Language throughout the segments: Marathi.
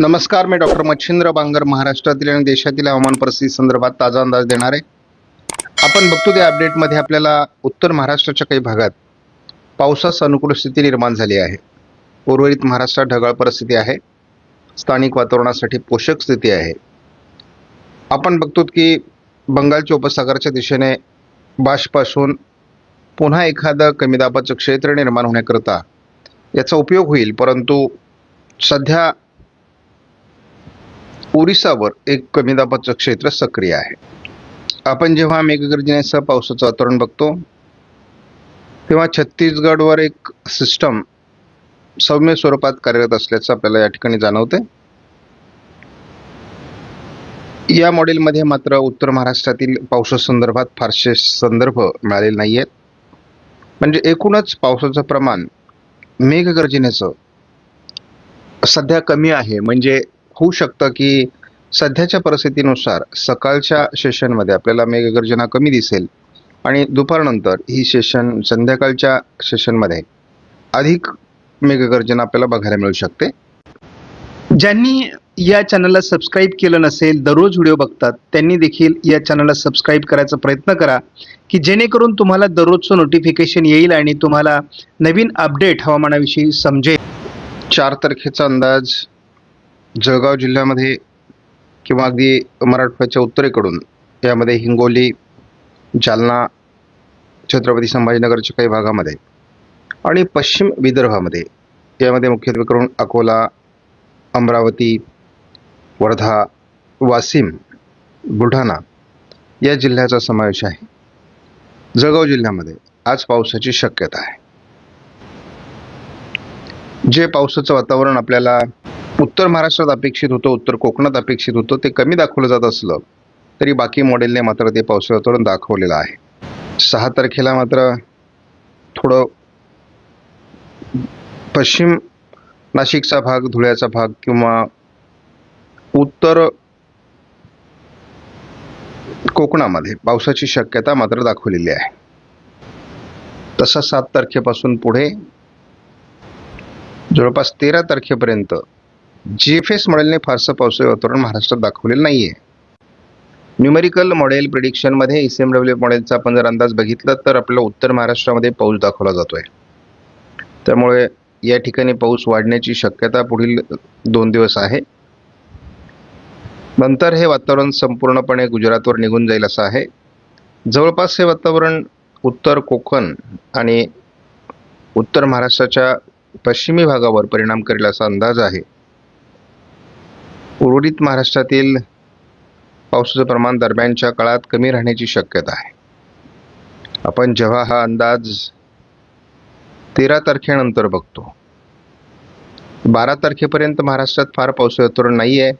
नमस्कार मी डॉक्टर मच्छिंद्र बांगर महाराष्ट्रातील आणि देशातील हवामान परिस्थिती संदर्भात ताजा अंदाज देणार आहे. आपण बघतो त्या अपडेटमध्ये आपल्याला उत्तर महाराष्ट्राच्या काही भागात पावसास अनुकूल स्थिती निर्माण झाली आहे. उर्वरित महाराष्ट्रात ढगाळ परिस्थिती आहे. स्थानिक वातावरणासाठी पोषक स्थिती आहे. आपण बघतो की बंगालच्या उपसागराच्या दिशेने बाष्पासून पुन्हा एखादं कमी दाबाचं क्षेत्र निर्माण होण्याकरता याचा उपयोग होईल परंतु सध्या ओरिसावर एक कमी दाबाचं क्षेत्र सक्रिय आहे. आपण जेव्हा मेघगर्जनेसह पावसाचं वातावरण बघतो तेव्हा छत्तीसगडवर एक सिस्टम सौम्य स्वरूपात कार्यरत असल्याचं आपल्याला या ठिकाणी जाणवते या मॉडेलमध्ये मात्र उत्तर महाराष्ट्रातील पावसासंदर्भात फारसे संदर्भ मिळालेले नाही आहेत म्हणजे एकूणच पावसाचं प्रमाण मेघगर्जनेचं सध्या कमी आहे. म्हणजे होऊ शकतं की सध्याच्या परिस्थितीनुसार सकाळच्या सेशनमध्ये आपल्याला मेघगर्जना कमी दिसेल आणि दुपारनंतर ही सेशन संध्याकाळच्या सेशनमध्ये अधिक मेघगर्जना आपल्याला बघायला मिळू शकते. ज्यांनी या चॅनलला सबस्क्राईब केलं नसेल दररोज व्हिडिओ बघतात त्यांनी देखील या चॅनलला सबस्क्राईब करायचा प्रयत्न करा की जेणेकरून तुम्हाला दररोजचं नोटिफिकेशन येईल आणि तुम्हाला नवीन अपडेट हवामानाविषयी समजेल. चार तारखेचा अंदाज जळगाव जिल्ह्यामध्ये किंवा अगदी मराठवाड्याच्या उत्तरेकडून यामध्ये हिंगोली जालना छत्रपती संभाजीनगरच्या काही भागामध्ये आणि पश्चिम विदर्भामध्ये यामध्ये मुख्यत्वे करून अकोला अमरावती वर्धा वाशिम बुलढाणा या जिल्ह्याचा समावेश आहे. जळगाव जिल्ह्यामध्ये आज पावसाची शक्यता आहे. जे पावसाचं वातावरण आपल्याला उत्तर महाराष्ट्रात अपेक्षित होतं उत्तर कोकणात अपेक्षित होतं ते कमी दाखवलं जात असलं तरी बाकी मॉडेलने मात्र ते पावसाचं वातावरण दाखवलेलं आहे. सहा तारखेला मात्र थोडं पश्चिम नाशिकचा भाग धुळ्याचा भाग किंवा उत्तर कोकणामध्ये पावसाची शक्यता मात्र दाखवलेली आहे. तसा सात तारखेपासून पुढे जवळपास तेरा तारखेपर्यंत जी एफ एस मॉडेलने फारसं पावसाळी वातावरण महाराष्ट्रात दाखवलेलं नाही आहे न्युमेरिकल मॉडेल प्रिडिक्शनमध्ये एस एम डब्ल्यू मॉडेलचा आपण जर अंदाज बघितला तर आपल्याला उत्तर महाराष्ट्रामध्ये पाऊस दाखवला जातोय. त्यामुळे या ठिकाणी पाऊस वाढण्याची शक्यता पुढील दोन दिवस आहे. नंतर हे वातावरण संपूर्णपणे गुजरातवर निघून जाईल असं आहे. जवळपास हे वातावरण उत्तर कोकण आणि उत्तर महाराष्ट्राच्या पश्चिमी भागावर परिणाम करेल असा अंदाज आहे. उर्वरित महाराष्ट्रातील पावसाचं प्रमाण दरम्यानच्या काळात कमी राहण्याची शक्यता आहे. आपण जेव्हा हा अंदाज तेरा तारखेनंतर बघतो बारा तारखेपर्यंत महाराष्ट्रात फार पावसाचं वातावरण नाही आहे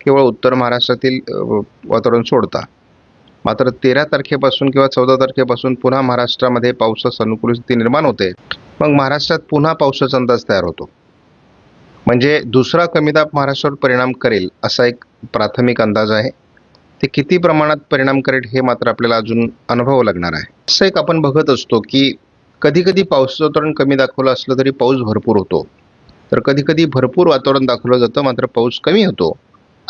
केवळ उत्तर महाराष्ट्रातील वातावरण सोडता. मात्र तेरा तारखेपासून किंवा चौदा तारखेपासून पुन्हा महाराष्ट्रामध्ये पावसास अनुकूल स्थिती निर्माण होते. मग महाराष्ट्रात पुन्हा पावसाचा अंदाज तयार होतो. म्हणजे दुसरा कमी दाब महाराष्ट्रावर परिणाम करेल असा एक प्राथमिक अंदाज आहे. ते किती प्रमाणात परिणाम करेल हे मात्र आपल्याला अजून अनुभवावं लागणार आहे. असं एक आपण बघत असतो की कधी कधी पावसाचं वातावरण कमी दाखवलं असलं तरी पाऊस भरपूर होतो. तर कधी कधी भरपूर वातावरण दाखवलं जातं मात्र पाऊस कमी होतो.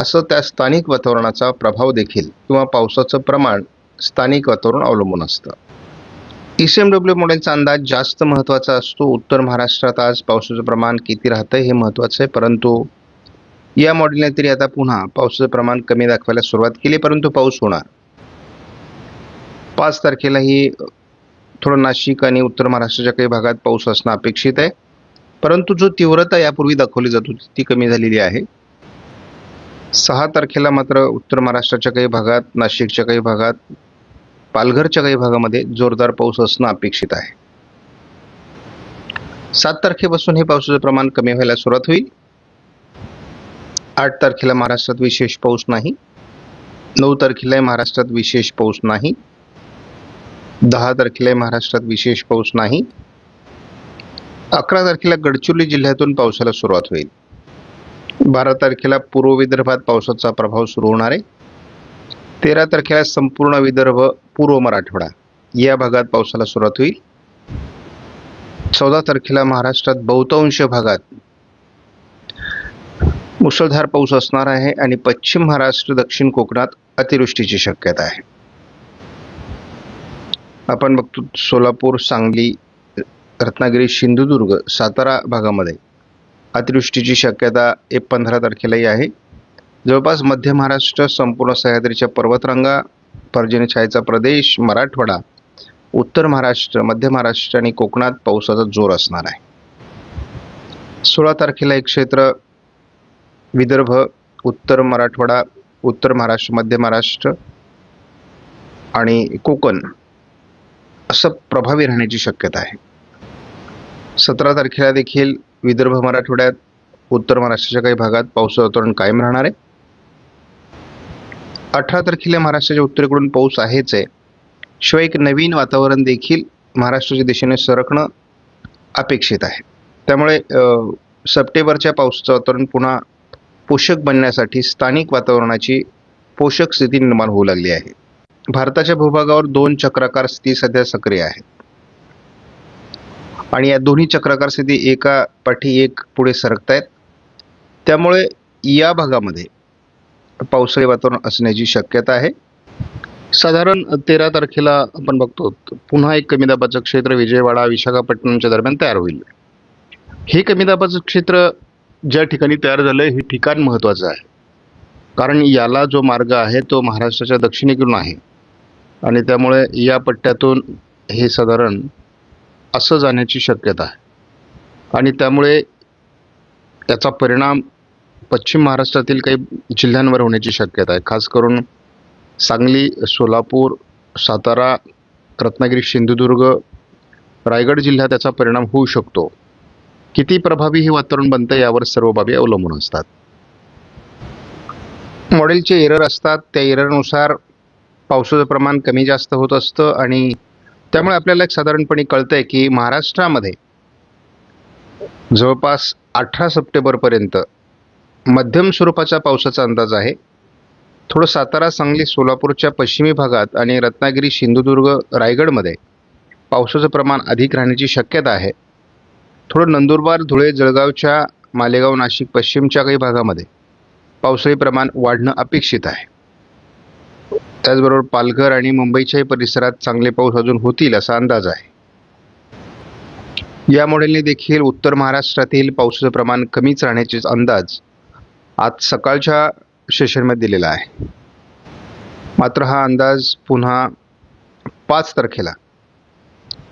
असं त्या स्थानिक वातावरणाचा प्रभाव देखील किंवा पावसाचं प्रमाण स्थानिक वातावरण अवलंबून असतं. डब्ल्यू मॉडेलचा अंदाज जास्त महत्त्वाचा असतो. उत्तर महाराष्ट्रात आज पावसाचं प्रमाण किती राहतं हे महत्त्वाचं आहे. परंतु या मॉडेलने तरी आता पुन्हा पावसाचं प्रमाण कमी दाखवायला सुरुवात केली परंतु पाऊस होणार. पाच तारखेलाही थोडं नाशिक आणि उत्तर महाराष्ट्राच्या काही भागात पाऊस असणं अपेक्षित आहे. परंतु जो तीव्रता यापूर्वी दाखवली जात होती ती कमी झालेली आहे. सहा तारखेला मात्र उत्तर महाराष्ट्राच्या काही भागात नाशिकच्या काही भागात पालघरच्या काही भागामध्ये जोरदार पाऊस असणं अपेक्षित आहे. सात तारखेपासून हे पावसाचं प्रमाण कमी व्हायला सुरुवात होईल. आठ तारखेला महाराष्ट्रात विशेष पाऊस नाही. नऊ तारखेला महाराष्ट्रात विशेष पाऊस नाही. दहा तारखेला महाराष्ट्रात विशेष पाऊस नाही. अकरा तारखेला गडचिरोली जिल्ह्यातून पावसाला सुरुवात होईल. बारा तारखेला पूर्व विदर्भात पावसाचा प्रभाव सुरू होणार आहे. तेरा तारखेला संपूर्ण विदर्भ पूर्व मराठवाडा. या भागात पावसाला सुरुवात होईल. चौदा तारखेला महाराष्ट्रात बहुतांश भागात मुसळधार पाऊस असणार आहे आणि पश्चिम महाराष्ट्र दक्षिण कोकणात अतिवृष्टीची शक्यता आहे. आपण बघतो सोलापूर सांगली रत्नागिरी सिंधुदुर्ग सातारा भागामध्ये अतिवृष्टीची शक्यता एक पंधरा तारखेलाही आहे. जवळपास मध्य महाराष्ट्र संपूर्ण सह्याद्रीच्या पर्वतरांगा पर्जन्यछायेचा प्रदेश मराठवाडा उत्तर महाराष्ट्र मध्य महाराष्ट्र आणि कोकणात पावसाचा जोर असणार आहे. सोळा तारखेला एक क्षेत्र विदर्भ उत्तर मराठवाडा उत्तर महाराष्ट्र मध्य महाराष्ट्र आणि कोकण असं प्रभावी राहण्याची शक्यता आहे. सतरा तारखेला देखील विदर्भ मराठवाड्यात उत्तर महाराष्ट्राच्या काही भागात पावसाचं वातावरण कायम राहणार आहे. अठरा तारखेला महाराष्ट्राच्या उत्तरेकडून पाऊस आहेच आहे. शिवाय एक नवीन वातावरण देखील महाराष्ट्राच्या दिशेने सरकणं अपेक्षित आहे. त्यामुळे सप्टेंबरच्या पावसाचं वातावरण पुन्हा पोषक बनण्यासाठी स्थानिक वातावरणाची पोषक स्थिती निर्माण होऊ लागली आहे. भारताच्या भूभागावर दोन चक्राकार स्थिती सध्या सक्रिय आहेत. आणि या दोन्ही चक्राकार स्थिती एका पाठी एक पुढे सरकत आहेत त्यामुळे या भागामध्ये पावसाळी वातावरण असण्याची शक्यता आहे. साधारण तेरा तारखेला आपण बघतो पुन्हा एक कमी दाबाचं क्षेत्र विजयवाडा विशाखापट्टणमच्या दरम्यान तयार होईल. हे कमी दाबाचं क्षेत्र ज्या ठिकाणी तयार झालं हे ठिकाण महत्त्वाचं आहे. कारण याला जो मार्ग आहे तो महाराष्ट्राच्या दक्षिणेकडून आहे. आणि त्यामुळे या पट्ट्यातून हे साधारण असं जाण्याची शक्यता आहे. आणि त्यामुळे याचा परिणाम पश्चिम महाराष्ट्रातील काही जिल्ह्यांवर होण्याची शक्यता आहे. खास करून सांगली सोलापूर सातारा रत्नागिरी सिंधुदुर्ग रायगड जिल्ह्यात त्याचा परिणाम होऊ शकतो. किती प्रभावी हे वातावरण बनतं यावर सर्व बाबी अवलंबून असतात. मॉडेलचे एरर असतात. त्या एररनुसार पावसाचं प्रमाण कमी जास्त होत असतं आणि त्यामुळे आपल्याला एक साधारणपणे कळतंय की महाराष्ट्रामध्ये जवळपास अठरा सप्टेंबरपर्यंत मध्यम स्वरूपाच्या पावसाचा अंदाज आहे. थोडं सातारा सांगली सोलापूरच्या पश्चिमी भागात आणि रत्नागिरी सिंधुदुर्ग रायगडमध्ये पावसाचं प्रमाण अधिक राहण्याची शक्यता आहे. थोडं नंदुरबार धुळे जळगावच्या मालेगाव नाशिक पश्चिमच्या काही भागामध्ये पावसाळी प्रमाण वाढणं अपेक्षित आहे. त्याचबरोबर पालघर आणि मुंबईच्याही परिसरात चांगले पाऊस अजून होतील असा अंदाज आहे. या मॉडेलने देखील उत्तर महाराष्ट्रातील पावसाचं प्रमाण कमीच राहण्याचे अंदाज आज सकाळच्या सेशनमध्ये दिलेला आहे. मात्र हा अंदाज पुन्हा पाच तारखेला.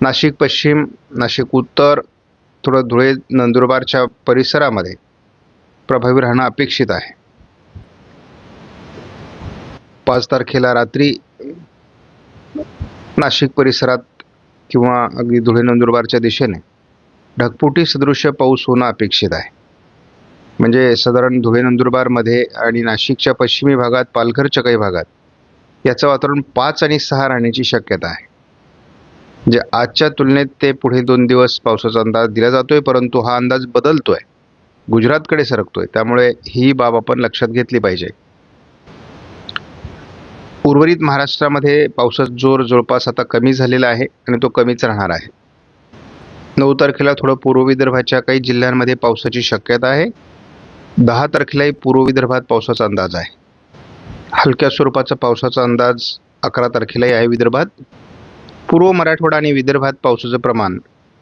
नाशिक पश्चिम नाशिक उत्तर थोडं धुळे नंदुरबारच्या परिसरामध्ये प्रभावी राहणं अपेक्षित आहे. पाच तारखेला रात्री नाशिक परिसरात किंवा अगदी धुळे नंदुरबारच्या दिशेने ढगफुटी सदृश्य पाऊस होणं अपेक्षित आहे. म्हणजे साधारण धुळे नंदुरबारमध्ये आणि नाशिकच्या पश्चिमी भागात पालघरच्या काही भागात याचं वातावरण पाच आणि सहा राहण्याची शक्यता आहे. म्हणजे आजच्या तुलनेत ते पुढे दोन दिवस पावसाचा अंदाज दिला जातोय परंतु हा अंदाज बदलतोय. गुजरातकडे सरकतोय त्यामुळे ही बाब आपण लक्षात घेतली पाहिजे. उर्वरित महाराष्ट्रामध्ये पावसाचा जोर जवळपास आता कमी झालेला आहे आणि तो कमीच राहणार आहे. नऊ तारखेला थोडं पूर्व विदर्भाच्या काही जिल्ह्यांमध्ये पावसाची शक्यता आहे. दहा तारखेलाही पूर्व विदर्भात पावसाचा अंदाज आहे. हलक्या स्वरूपाचा पावसाचा अंदाज अकरा तारखेलाही आहे विदर्भात. पूर्व मराठवाडा आणि विदर्भात पावसाचं प्रमाण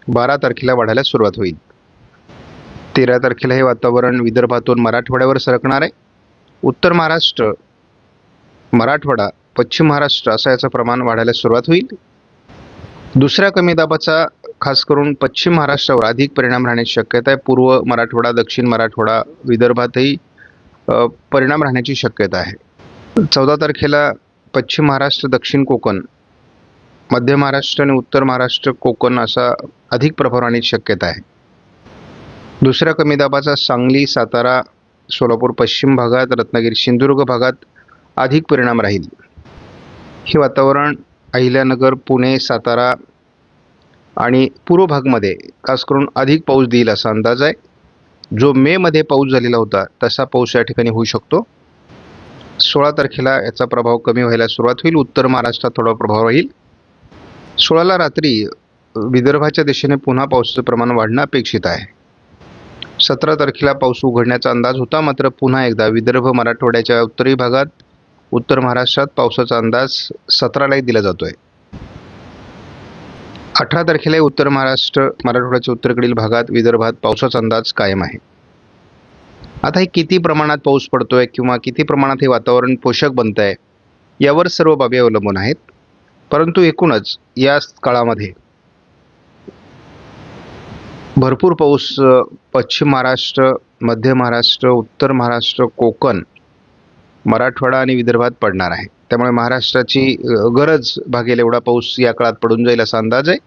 बारा तारखेला वाढायला सुरुवात होईल. तेरा तारखेला हे वातावरण विदर्भातून मराठवाड्यावर सरकणार आहे. उत्तर महाराष्ट्र मराठवाडा पश्चिम महाराष्ट्र असं याचं प्रमाण वाढायला सुरुवात होईल. दुसऱ्या कमी दाबाचा खास करून पश्चिम महाराष्ट्रावर अधिक परिणाम राहण्याची शक्यता आहे. पूर्व मराठवाडा दक्षिण मराठवाडा विदर्भातही परिणाम राहण्याची शक्यता आहे. चौदा तारखेला पश्चिम महाराष्ट्र दक्षिण कोकण मध्य महाराष्ट्र आणि उत्तर महाराष्ट्र कोकण असा अधिक प्रभाव राहण्याची शक्यता आहे. दुसऱ्या कमी दाबाचा सांगली सातारा सोलापूर पश्चिम भागात रत्नागिरी सिंधुदुर्ग भागात अधिक परिणाम राहील. हे वातावरण अहिल्यानगर पुणे सातारा आणि पूर्व भागमध्ये खास करून अधिक पाऊस देईल असा अंदाज आहे. जो मेमध्ये पाऊस झालेला होता तसा पाऊस या ठिकाणी होऊ शकतो. सोळा तारखेला याचा प्रभाव कमी व्हायला सुरुवात होईल. उत्तर महाराष्ट्रात थोडा प्रभाव राहील. सोळाला रात्री विदर्भाच्या दिशेने पुन्हा पावसाचं प्रमाण वाढणं अपेक्षित आहे. सतरा तारखेला पाऊस उघडण्याचा अंदाज होता मात्र पुन्हा एकदा विदर्भ मराठवाड्याच्या उत्तरी भागात उत्तर महाराष्ट्रात पावसाचा अंदाज सतरालाही दिला जातो आहे अठरा तारखेला उत्तर महाराष्ट्र मराठवाड्याच्या उत्तरेकडील भागात विदर्भात पावसाचा अंदाज कायम आहे. आता हे किती प्रमाणात पाऊस पडतोय किंवा किती प्रमाणात हे वातावरण पोषक बनत आहे यावर सर्व बाबी अवलंबून आहेत. परंतु एकूणच या काळामध्ये भरपूर पाऊस पश्चिम महाराष्ट्र मध्य महाराष्ट्र उत्तर महाराष्ट्र कोकण मराठवाडा आणि विदर्भात पडणार आहे. त्यामुळे महाराष्ट्राची गरज भागेल एवढा पाऊस या काळात पडून जाईल असा अंदाज आहे.